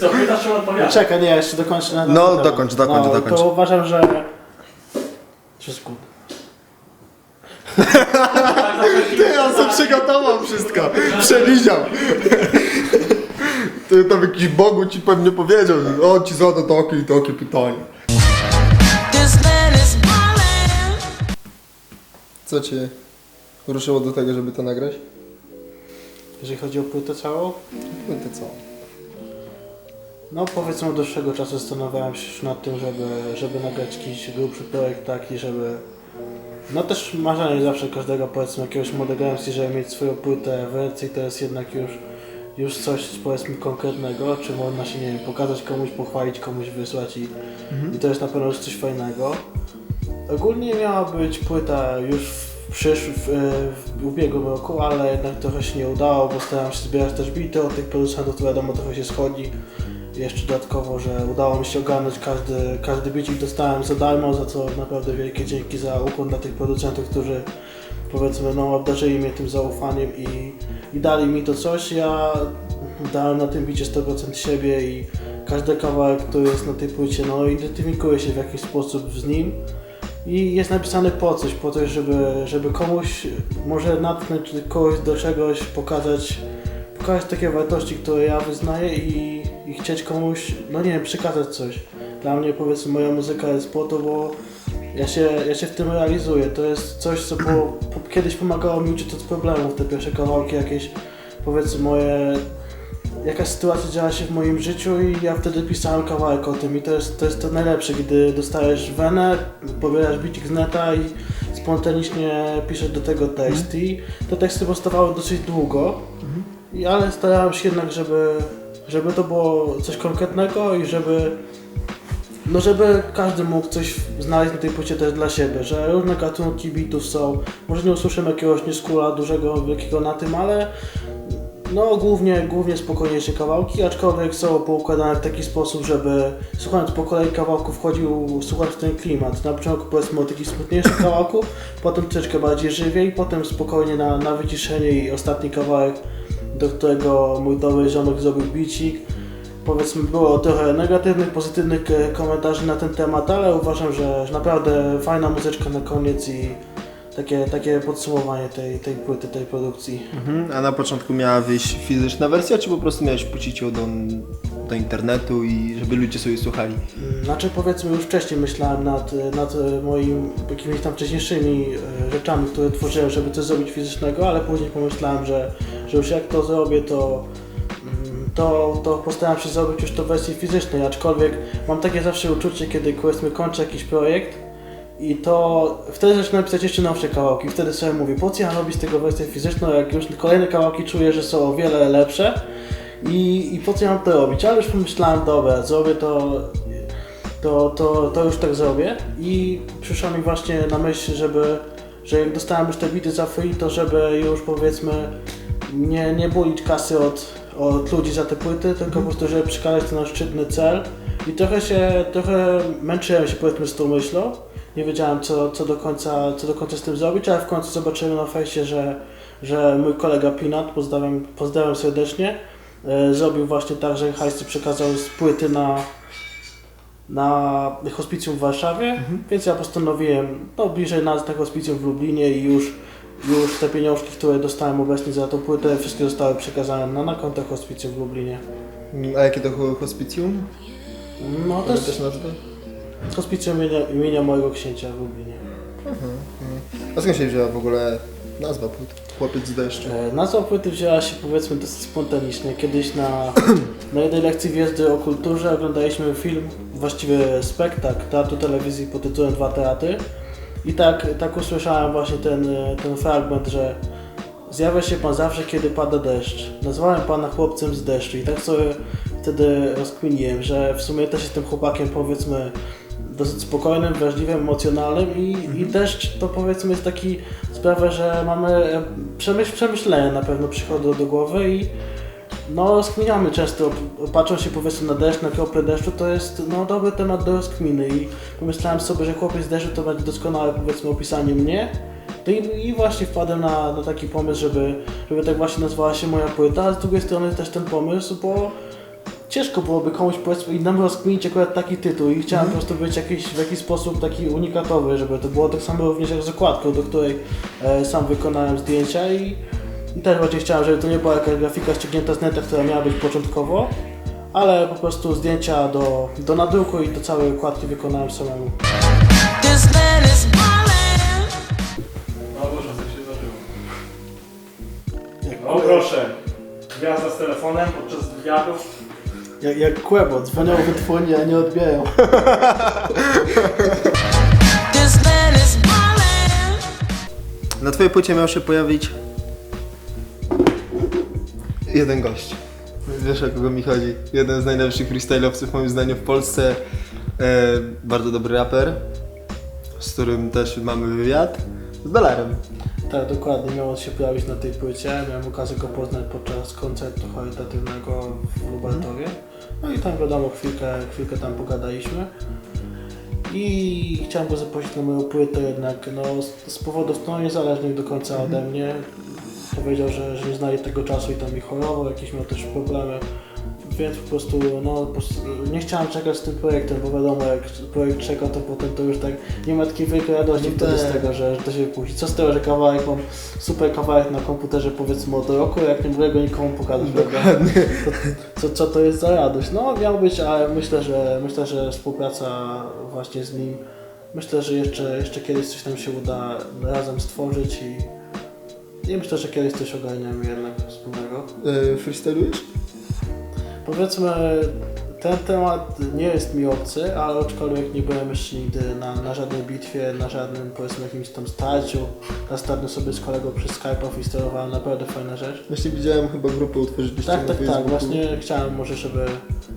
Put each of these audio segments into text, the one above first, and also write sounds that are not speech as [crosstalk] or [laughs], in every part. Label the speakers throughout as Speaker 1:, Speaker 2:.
Speaker 1: Co, pytasz czy odpowiadasz?
Speaker 2: Czekaj, nie, jeszcze dokończę na
Speaker 3: No,
Speaker 2: temat.
Speaker 3: dokończ, dokończ,
Speaker 2: no,
Speaker 3: dokończ.
Speaker 2: To uważam, że... Wszystko.
Speaker 3: Ty, on sobie przygotował wszystko. Przewidział. Ty tam jakiś Bogu ci pewnie powiedział, że on ci zada takie i takie pytanie.
Speaker 4: This is.
Speaker 3: Co cię ruszyło do tego, żeby to nagrać?
Speaker 2: Jeżeli chodzi o płytę całą,
Speaker 3: No to co?
Speaker 2: No powiedzmy od dłuższego czasu zastanawiałem się już nad tym, żeby, żeby nagrać jakiś grubszy projekt taki, żeby... No też marzenie zawsze każdego powiedzmy jakiegoś młodego MC, żeby mieć swoją płytę w ręce i to jest jednak już, już coś powiedzmy konkretnego, czy można się nie wiem, pokazać komuś, pochwalić komuś, wysłać i, i to jest na pewno już coś fajnego. Ogólnie miała być płyta już w, przysz, w, w ubiegłym roku, ale jednak trochę się nie udało, bo starałem się zbierać też bity od tych producentów, to wiadomo trochę się schodzi. Jeszcze dodatkowo, że udało mi się ogarnąć każdy, każdy bicik dostałem za darmo, za co naprawdę wielkie dzięki za ukłon dla tych producentów, którzy powiedzmy no obdarzyli mnie tym zaufaniem i, i dali mi to coś. Ja dałem na tym bicie 100% siebie i każdy kawałek, który jest na tej płycie, no identyfikuje się w jakiś sposób z nim. I jest napisany po coś, po coś, żeby, żeby komuś może natknąć kogoś do czegoś, pokazać, pokazać takie wartości, które ja wyznaję i, i chcieć komuś, no nie wiem, przekazać coś. Dla mnie powiedzmy moja muzyka jest po to, bo ja się, ja się w tym realizuję. To jest coś, co było, po, kiedyś pomagało mi uciec od problemów, te pierwsze kawałki jakieś, powiedzmy moje jakaś sytuacja działa się w moim życiu i ja wtedy pisałem kawałek o tym. I to jest to, jest to najlepsze, gdy dostajesz wenę, pobierasz bicik z neta i spontanicznie piszesz do tego tekst i te teksty powstawały dosyć długo, i, ale starałem się jednak, żeby, żeby to było coś konkretnego i żeby no żeby każdy mógł coś znaleźć na tej płycie też dla siebie, że różne gatunki bitów są, może nie usłyszymy jakiegoś nieskóra dużego, wielkiego na tym, ale no głównie, głównie spokojniejsze kawałki, aczkolwiek są poukładane w taki sposób, żeby słuchając po kolei kawałków wchodził słuchacz w ten klimat. Na początku powiedzmy o takich smutniejszych kawałków, potem troszeczkę bardziej żywiej, potem spokojnie na, na wyciszenie i ostatni kawałek, do którego mój dobry ziomek zrobił bicik. Powiedzmy było trochę negatywnych, pozytywnych e, komentarzy na ten temat, ale uważam, że, naprawdę fajna muzyczka na koniec i takie, takie podsumowanie tej, tej płyty, tej produkcji.
Speaker 3: Mhm. A na początku miała wyjść fizyczna wersja, czy po prostu miałeś puścić ją do, do internetu i żeby ludzie sobie słuchali?
Speaker 2: Znaczy powiedzmy już wcześniej myślałem nad, nad e, moimi jakimiś tam wcześniejszymi e, rzeczami, które tworzyłem, żeby coś zrobić fizycznego, ale później pomyślałem, że, że już jak to zrobię, to, mm, to, to postaram się zrobić już to w wersji fizycznej, aczkolwiek mam takie zawsze uczucie, kiedy powiedzmy kończę jakiś projekt i to wtedy zaczynam pisać jeszcze nowsze kawałki, wtedy sobie mówię, po co ja robić tego wersję fizyczną, jak już kolejne kawałki czuję, że są o wiele lepsze i, i po co ja mam to robić, ale już pomyślałem, dobra, zrobię to to, to, to już tak zrobię. I przyszło mi właśnie na myśl, żeby, że jak dostałem już te bity za free, to żeby już powiedzmy nie, nie bulić kasy od, od ludzi za te płyty, tylko po prostu, żeby przekazać to na szczytny cel. I trochę się, trochę męczyłem się powiedzmy z tą myślą, nie wiedziałem co, co, do końca, co do końca z tym zrobić, ale w końcu zobaczyłem na fejsie, że, że mój kolega Pinat, pozdrawiam, pozdrawiam serdecznie, zrobił właśnie tak, że hajsy przekazał z płyty na, na hospicjum w Warszawie, więc ja postanowiłem no, bliżej nas na hospicjum w Lublinie i już, już te pieniążki, które dostałem obecnie za tą płytę, wszystkie zostały przekazane na, na konto hospicjum w Lublinie.
Speaker 3: A jakie to ho- hospicjum?
Speaker 2: No to
Speaker 3: też nazwę?
Speaker 2: hospicjum imienia, imienia mojego księcia w Lublinie.
Speaker 3: A skąd się wzięła w ogóle nazwa płyt? Chłopiec z deszczu.
Speaker 2: E, Nazwa płyty wzięła się powiedzmy dosyć spontanicznie. Kiedyś na, na jednej lekcji wiedzy o kulturze oglądaliśmy film, właściwie spektakl teatru telewizji pod tytułem Dwa Teatry. I tak, tak usłyszałem właśnie ten, e, ten fragment, że zjawia się Pan zawsze, kiedy pada deszcz. Nazwałem Pana chłopcem z deszczu i tak sobie wtedy rozkminiłem, że w sumie też jestem chłopakiem powiedzmy dosyć spokojnym, wrażliwym, emocjonalnym i, i deszcz to powiedzmy jest taki sprawia, że mamy e, przemyśl, przemyślenia na pewno przychodzą do głowy i no rozkminiamy często, patrząc się powiedzmy na deszcz, na krople deszczu, to jest no dobry temat do rozkminy i pomyślałem sobie, że chłopiec z deszczu to będzie doskonałe powiedzmy opisanie mnie. No i, i właśnie wpadłem na, na taki pomysł, żeby, żeby tak właśnie nazwała się moja płyta, a z drugiej strony też ten pomysł, bo ciężko byłoby komuś powiedzmy innemu rozkminić akurat taki tytuł i chciałem po prostu być jakiś, w jakiś sposób taki unikatowy, żeby to było tak samo również jak z okładką, do której e, sam wykonałem zdjęcia i, i też właśnie chciałem, żeby to nie była jakaś grafika ściągnięta z neta, która miała być początkowo, ale po prostu zdjęcia do, do nadruku i do całej okładki wykonałem samemu.
Speaker 1: No dużo coś się zdarzyło. O proszę. Gwiazda z telefonem podczas wywiadu.
Speaker 2: Jak, jak Kłebo, dzwonią wytwórnie, a nie
Speaker 4: land.
Speaker 3: Na twojej płycie miał się pojawić jeden gość. Wiesz o kogo mi chodzi? Jeden z najlepszych freestyle'owców moim zdaniem w Polsce. E, bardzo dobry raper, z którym też mamy wywiad. Z dolarem.
Speaker 2: Tak, dokładnie, miał on się pojawić na tej płycie. Miałem okazję go poznać podczas koncertu charytatywnego w Lubartowie. No i tam wiadomo, chwilkę, chwilkę tam pogadaliśmy. I chciałem go zaprosić na moją płytę, jednak no, z, powodów no, niezależnych do końca ode mnie. Powiedział, że, że nie znali tego czasu i tam mi chorował, jakieś miał też problemy. Więc po prostu, no, po prostu nie chciałem czekać z tym projektem, bo wiadomo, jak projekt czeka, to potem to już tak nie ma takiej wielkiej radości
Speaker 3: No
Speaker 2: wtedy z
Speaker 3: tak.
Speaker 2: tego, że, że to się puści. Co z tego, że kawałek mam super kawałek na komputerze powiedzmy od roku, jak nie mogę go nikomu pokazać, prawda? To, co, co to jest za radość? No miał być, ale myślę, że myślę, że współpraca właśnie z nim, myślę, że jeszcze, jeszcze kiedyś coś nam się uda razem stworzyć i, i myślę, że kiedyś coś ogarniemy jednak wspólnego.
Speaker 3: E, freestylujesz?
Speaker 2: Powiedzmy, ten temat nie jest mi obcy, ale aczkolwiek nie byłem jeszcze nigdy na, na żadnej bitwie, na żadnym powiedzmy jakimś tam starciu. Ostatnio sobie z kolegą przez Skype'a i sterowałem naprawdę fajna rzecz.
Speaker 3: Właśnie widziałem chyba grupę utworzyliście
Speaker 2: Tak,
Speaker 3: na
Speaker 2: tak, tak.
Speaker 3: Facebooku.
Speaker 2: Właśnie chciałem może, żeby...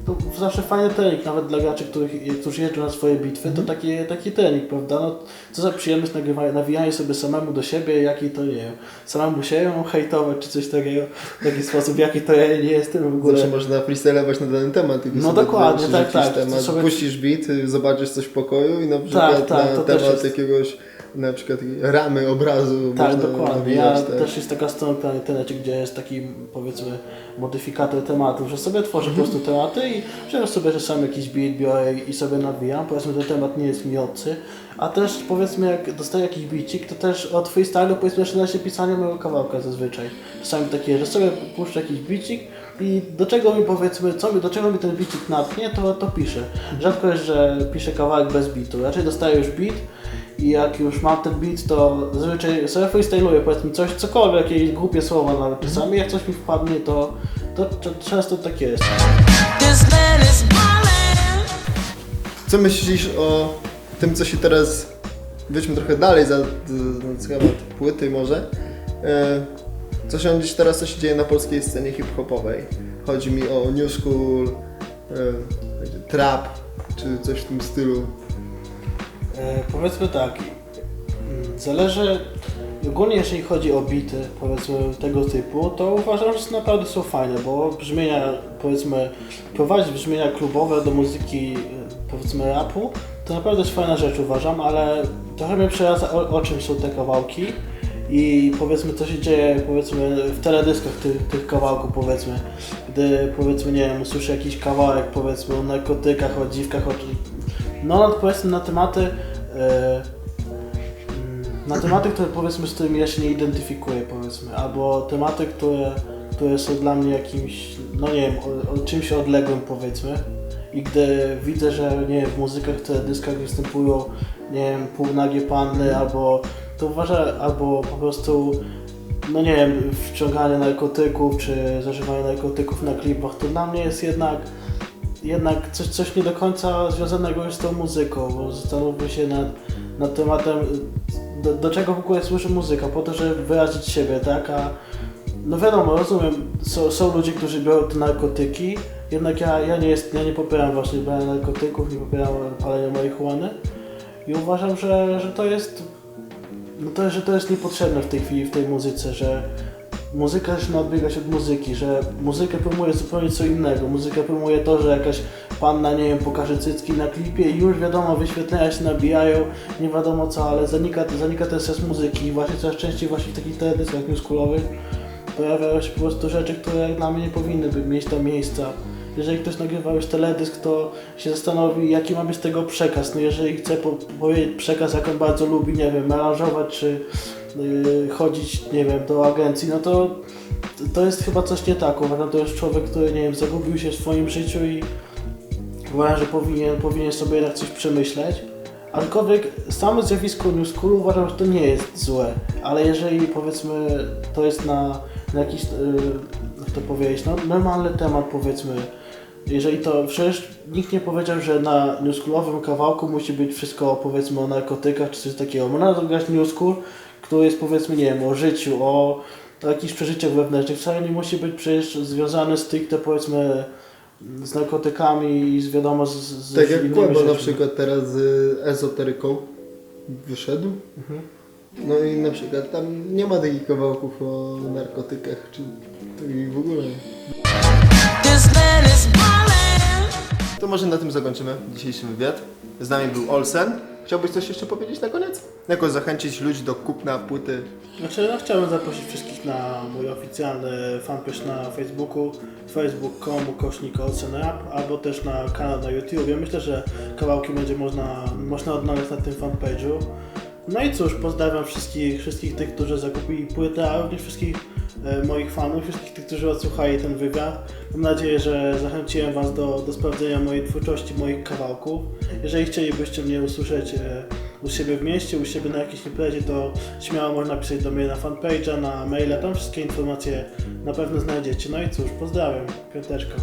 Speaker 2: To zawsze fajny trening, nawet dla graczy, których, którzy jeżdżą na swoje bitwy, to taki, taki trening, prawda? No, co za przyjemność nagrywania, nawijanie sobie samemu do siebie, jaki to nie wiem, samemu się ją hejtować czy coś takiego, w taki [laughs] sposób, jaki to ja nie jestem w ogóle.
Speaker 3: Zawsze można freestylować na dany temat.
Speaker 2: No dokładnie, tak, tak.
Speaker 3: Temat,
Speaker 2: Sobie-
Speaker 3: Puścisz y, zobaczysz coś w pokoju i na przykład
Speaker 2: tak,
Speaker 3: na
Speaker 2: to też
Speaker 3: temat
Speaker 2: jest-
Speaker 3: jakiegoś na przykład ramy obrazu
Speaker 2: Tak, dokładnie. Ja
Speaker 3: tak.
Speaker 2: też jest taka stronka na internecie, gdzie jest taki powiedzmy modyfikator tematów, że sobie tworzę po prostu tematy i że sobie czasami jakiś beat biorę i sobie nawijam. Powiedzmy ten temat nie jest mi obcy. A też powiedzmy jak dostaję jakiś beatik, to też od freestylu powiedzmy zaczyna się pisanie mojego kawałka zazwyczaj. Czasami takie, że sobie puszczę jakiś beatik i do czego mi powiedzmy, co mi, do czego mi ten beatik natchnie, to, to piszę. Rzadko jest, że piszę kawałek bez beatu. Raczej dostaję już beat i jak już mam ten beat, to zazwyczaj sobie freestyluję powiedzmy coś, cokolwiek, jakieś głupie słowa nawet czasami, jak coś mi wpadnie, to, to, to często tak jest.
Speaker 3: Co myślisz o tym, co się teraz... Wyjdźmy trochę dalej za, za temat płyty może. E, co się dziś teraz, co się dzieje na polskiej scenie hip-hopowej? Chodzi mi o new school, e, trap, czy coś w tym stylu.
Speaker 2: E, powiedzmy tak, mm, zależy, ogólnie jeżeli chodzi o bity, powiedzmy tego typu, to uważam, że naprawdę są fajne, bo brzmienia, powiedzmy, prowadzić brzmienia klubowe do muzyki, e, powiedzmy rapu, to naprawdę jest fajna rzecz uważam, ale trochę mnie przeraza o, o czym są te kawałki i powiedzmy co się dzieje powiedzmy w teledyskach tych, tych kawałków powiedzmy, gdy powiedzmy nie wiem, usłyszę jakiś kawałek powiedzmy o narkotykach, o dziwkach, o no no, powiedzmy na tematy mm, na tematy, które powiedzmy z którymi ja się nie identyfikuję powiedzmy, albo tematy, które, które są dla mnie jakimś, no nie wiem, o, o czymś odległym powiedzmy i gdy widzę, że nie wiem, w muzykach, w teledyskach występują, nie wiem, półnagie panny, albo to uważam, albo po prostu no nie wiem, wciąganie narkotyków, czy zażywanie narkotyków na klipach, to dla mnie jest jednak jednak coś, coś nie do końca związanego już z tą muzyką, bo zastanówmy się nad, nad tematem, do, do czego w ogóle służy muzyka, po to, żeby wyrazić siebie, tak, a no wiadomo, rozumiem, są, są ludzie, którzy biorą te narkotyki, jednak ja, ja, nie, jest, ja nie popieram właśnie brania narkotyków, nie popieram palenia marihuany i uważam, że, że to jest no to, że to jest niepotrzebne w tej chwili w tej muzyce, że muzyka zaczyna odbiegać od muzyki, że muzykę promuje zupełnie co innego. Muzyka promuje to, że jakaś panna, nie wiem, pokaże cycki na klipie i już wiadomo, wyświetlenia się nabijają, nie wiadomo co, ale zanika, zanika ten sens muzyki i właśnie coraz częściej właśnie w takich teledyskach newschoolowych pojawiają się po prostu rzeczy, które dla mnie nie powinny by mieć tam miejsca. jeżeli ktoś nagrywa już teledysk, to się zastanowi, jaki ma być tego przekaz. No jeżeli chce po, powiedzieć przekaz, jak on bardzo lubi, nie wiem, melanżować, czy chodzić, nie wiem, do agencji, no to to jest chyba coś nie tak. Uważam, to jest człowiek, który, nie wiem, zagubił się w swoim życiu i uważam, że powinien, powinien sobie jednak coś przemyśleć. Aczkolwiek samo zjawisko New School uważam, że to nie jest złe, ale jeżeli powiedzmy to jest na, na jakiś, yy, jak to powiedzieć, no, normalny temat powiedzmy, jeżeli to, przecież nikt nie powiedział, że na newschoolowym kawałku musi być wszystko powiedzmy o narkotykach czy coś takiego. Można zagrać New School, który jest powiedzmy, nie wiem, o życiu, o, jakichś przeżyciach wewnętrznych. Wcale nie musi być przecież związany stricte powiedzmy z narkotykami i z wiadomo z, z
Speaker 3: Tak jak Kłębo na przykład teraz z ezoteryką wyszedł.
Speaker 2: Mhm.
Speaker 3: No i na przykład tam nie ma takich kawałków o narkotykach, czy i w ogóle. To może na tym zakończymy dzisiejszy wywiad. Z nami był Olsen. Chciałbyś coś jeszcze powiedzieć na koniec? Jakoś zachęcić ludzi do kupna płyty.
Speaker 2: Znaczy, no, chciałbym zaprosić wszystkich na mój oficjalny fanpage na Facebooku facebook.com ukośnik Rap albo też na kanał na YouTube. Ja myślę, że kawałki będzie można, można odnaleźć na tym fanpage'u. No i cóż, pozdrawiam wszystkich, wszystkich tych, którzy zakupili płytę, a również wszystkich e, moich fanów, wszystkich tych, którzy odsłuchali ten wywiad. Mam nadzieję, że zachęciłem Was do, do sprawdzenia mojej twórczości, moich kawałków. Jeżeli chcielibyście mnie usłyszeć e, u siebie w mieście, u siebie na jakiejś imprezie, to śmiało można pisać do mnie na fanpage'a, na maila, tam wszystkie informacje na pewno znajdziecie. No i cóż, pozdrawiam, piąteczka.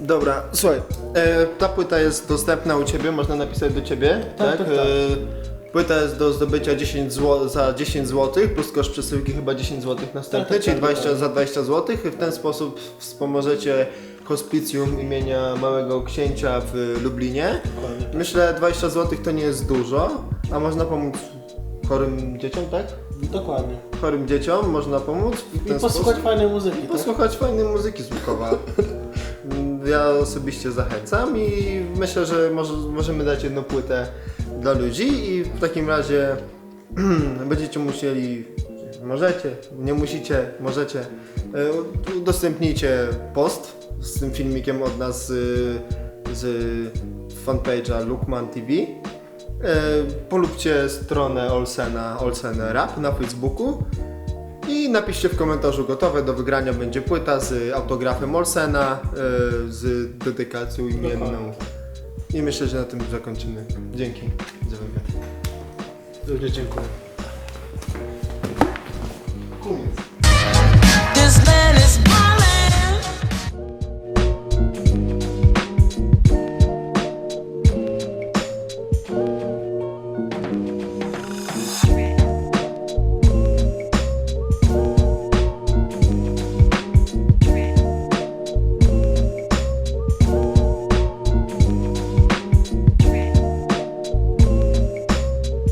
Speaker 3: Dobra, słuchaj, e, ta płyta jest dostępna u Ciebie, można napisać do Ciebie,
Speaker 2: Tak, tak, tak.
Speaker 3: E, płyta jest do zdobycia 10 zł, za 10 zł, plus koszt przesyłki chyba 10 zł następny,
Speaker 2: Tak, tak,
Speaker 3: czyli
Speaker 2: tak,
Speaker 3: 20
Speaker 2: tak.
Speaker 3: za 20 zł. W ten sposób wspomożecie hospicjum imienia Małego Księcia w Lublinie. Myślę 20 zł to nie jest dużo, a można pomóc chorym dzieciom, tak?
Speaker 2: Dokładnie.
Speaker 3: Chorym dzieciom można pomóc w
Speaker 2: I
Speaker 3: ten
Speaker 2: posłuchać
Speaker 3: sposób.
Speaker 2: fajnej muzyki.
Speaker 3: I
Speaker 2: tak?
Speaker 3: posłuchać fajnej muzyki z Łukowa. [laughs] Ja osobiście zachęcam i myślę, że może, możemy dać jedną płytę dla ludzi i w takim razie [clears throat] będziecie musieli, możecie, nie musicie, możecie, udostępnijcie post z tym filmikiem od nas z, z fanpage'a Lukman TV. E, Polubcie stronę Olsena, Olsen Rap na Facebooku i napiszcie w komentarzu gotowe, do wygrania będzie płyta z autografem Olsena, e, z dedykacją imienną. I myślę, że na tym zakończymy. Dzięki za wywiad.
Speaker 2: Również dziękuję.